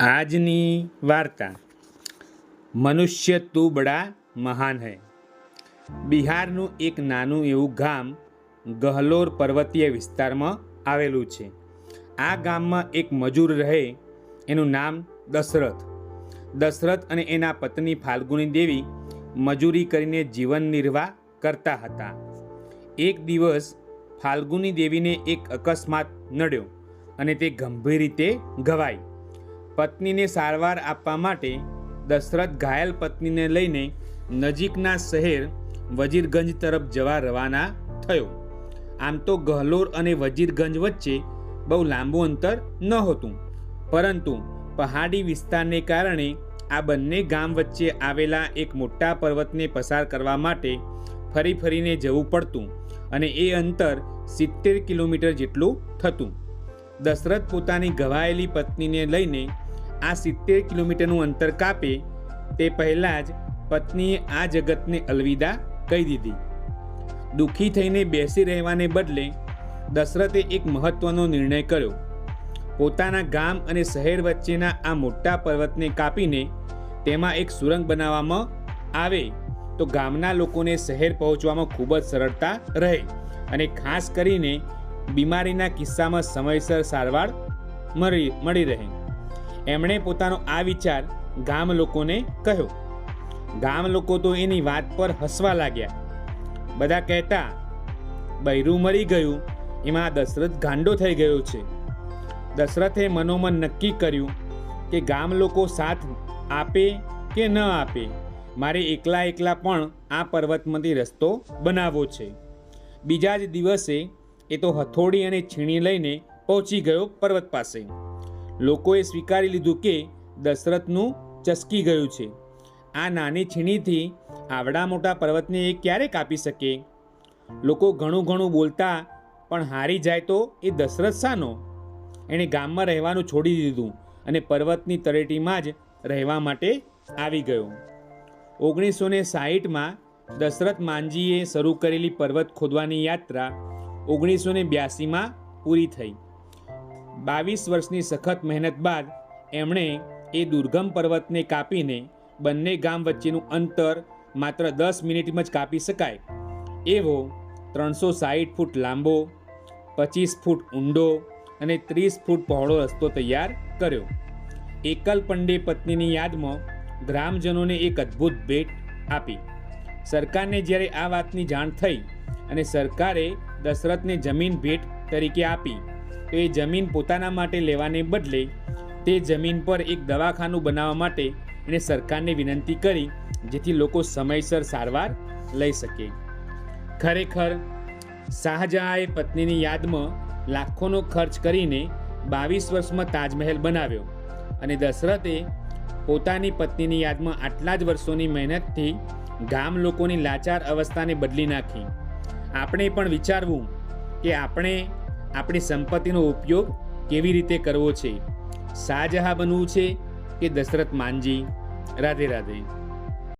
આજની વાર્તા. મનુષ્ય તું બડા મહાન હૈ. બિહારનું એક નાનું એવું ગામ ગહલોર પર્વતીય વિસ્તારમાં આવેલું છે. આ ગામમાં એક મજૂર રહે, એનું નામ દશરથ. દશરથ અને એના પત્ની ફાલ્ગુની દેવી મજૂરી કરીને જીવન નિર્વાહ કરતા હતા. એક દિવસ ફાલ્ગુની દેવીને એક અકસ્માત નડ્યો અને તે ગંભીર રીતે ઘવાઈ. પત્નીને સારવાર આપવા માટે દશરથ ઘાયલ પત્નીને લઈને નજીકના શહેર વજીરગંજ તરફ જવા રવાના થયો. આમ તો ગહલોર અને વજીરગંજ વચ્ચે બહુ લાંબુ અંતર નહોતું પરંતુ પહાડી વિસ્તારને કારણે આ બંને ગામ વચ્ચે આવેલા એક મોટા પર્વતને પસાર કરવા માટે ફરી ફરીને જવું પડતું અને એ અંતર સિત્તેર કિલોમીટર જેટલું થતું. દશરથ પોતાની ઘવાયેલી પત્નીને લઈને આ સિત્તેર કિલોમીટરનું અંતર કાપે તે પહેલાં જ પત્નીએ આ જગતને અલવિદા કહી દીધી. દુઃખી થઈને બેસી રહેવાને બદલે દશરથે એક મહત્વનો નિર્ણય કર્યો. પોતાના ગામ અને શહેર વચ્ચેના આ મોટા પર્વતને કાપીને તેમાં એક સુરંગ બનાવવામાં આવે તો ગામના લોકોને શહેર પહોંચવામાં ખૂબ જ સરળતા રહે અને ખાસ કરીને બીમારીના કિસ્સામાં સમયસર સારવાર મળી મળી રહે. એમણે પોતાનો આ વિચાર ગામ લોકોને કહ્યો. ગામ લોકો તો એની વાત પર હસવા લાગ્યા. બધા કહેતા, બૈરું મરી ગયું, એમાં દશરથ ગાંડો થઈ ગયો છે. દશરથે મનોમન નક્કી કર્યું કે ગામ લોકો સાથ આપે કે ન આપે, મારે એકલા એકલા પણ આ પર્વતમાંથી રસ્તો બનાવવો છે. બીજા જ દિવસે એ તો હથોડી અને છીણી લઈને પહોંચી ગયો પર્વત પાસે. લોકોએ સ્વીકારી લીધું કે દશરથનું ચસકી ગયું છે. આ નાની છીણીથી આવડા મોટા પર્વતને એ ક્યારે કાપી શકે? લોકો ઘણું ઘણું બોલતા, પણ હારી જાય તો એ દશરથ શાનો? એણે ગામમાં રહેવાનું છોડી દીધું અને પર્વતની તળેટીમાં જ રહેવા માટે આવી ગયો. ઓગણીસો ને સાહીઠમાં દશરથ માંજીએ શરૂ કરેલી પર્વત ખોદવાની યાત્રા ઓગણીસો ને બ્યાસીમાં પૂરી થઈ. બાવીસ વર્ષની સખત મહેનત બાદ એમણે એ દુર્ગમ પર્વતને કાપીને બંને ગામ વચ્ચેનું અંતર માત્ર દસ મિનિટમાં જ કાપી શકાય. એવો ત્રણસો સાહીઠ ફૂટ લાંબો, પચીસ ફૂટ ઊંડો અને ત્રીસ ફૂટ પહોળો રસ્તો તૈયાર કર્યો. એકલ પંડે પત્નીની યાદમાં ગ્રામજનોને એક અદ્ભુત ભેટ આપી. સરકારને જ્યારે આ વાતની જાણ થઈ અને સરકારે દશરથને જમીન ભેટ તરીકે આપી એ જમીન પોતાના માટે લેવાને બદલે તે જમીન પર એક દવાખાનું બનાવવા માટે એણે સરકારને વિનંતી કરી, જેથી લોકો સમયસર સારવાર લઈ શકે. ખરેખર, શાહજહાંએ પત્નીની યાદમાં લાખોનો ખર્ચ કરીને બાવીસ વર્ષમાં તાજમહેલ બનાવ્યો અને દશરથે પોતાની પત્નીની યાદમાં આટલા જ વર્ષોની મહેનતથી ગામ લોકોની લાચાર અવસ્થાને બદલી નાખી. આપણે પણ વિચારવું કે આપણે આપણી સંપત્તિનો ઉપયોગ કેવી રીતે કરવો છે? શાહજહાં બનવું છે કે દશરથ માનજી? રાધે રાધે.